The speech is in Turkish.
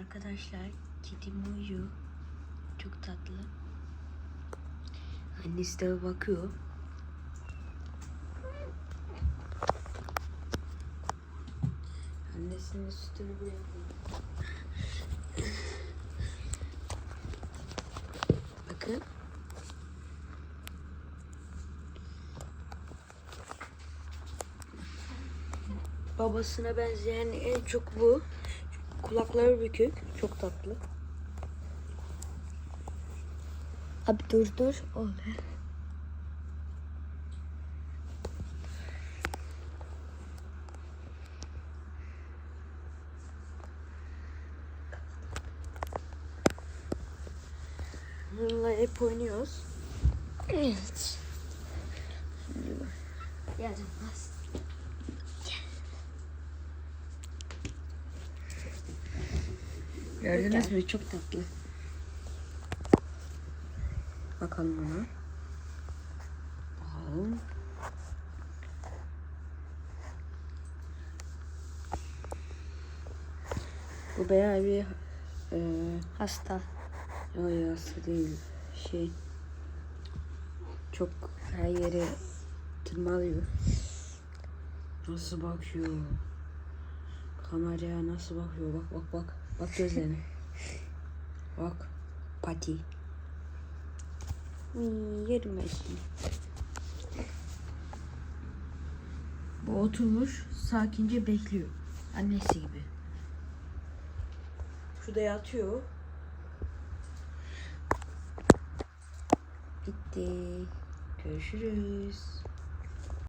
Arkadaşlar kedim uyuyor. Çok tatlı. Annesi de bakıyor. Annesinin sütünü bırakıyor. Bakın. Babasına benzeyen en çok bu. Kulakları bükük. Çok tatlı. Abi dur dur. Oldu. Bununla hep oynuyoruz. Evet. Yardım az. Gördünüz mü? Çok tatlı. Bakalım ona. Bakalım. Bu bayağı bir e, Hasta. Ay hasta değil. Şey çok her yere tırmalıyor. Nasıl bakıyor? Kameraya nasıl bakıyor? Bak bak bak. Bak gözlerine. bak. Pati. Yerim ben şimdi. Bu oturmuş sakince bekliyor. Annesi gibi. Şurada yatıyor. Bitti. Görüşürüz.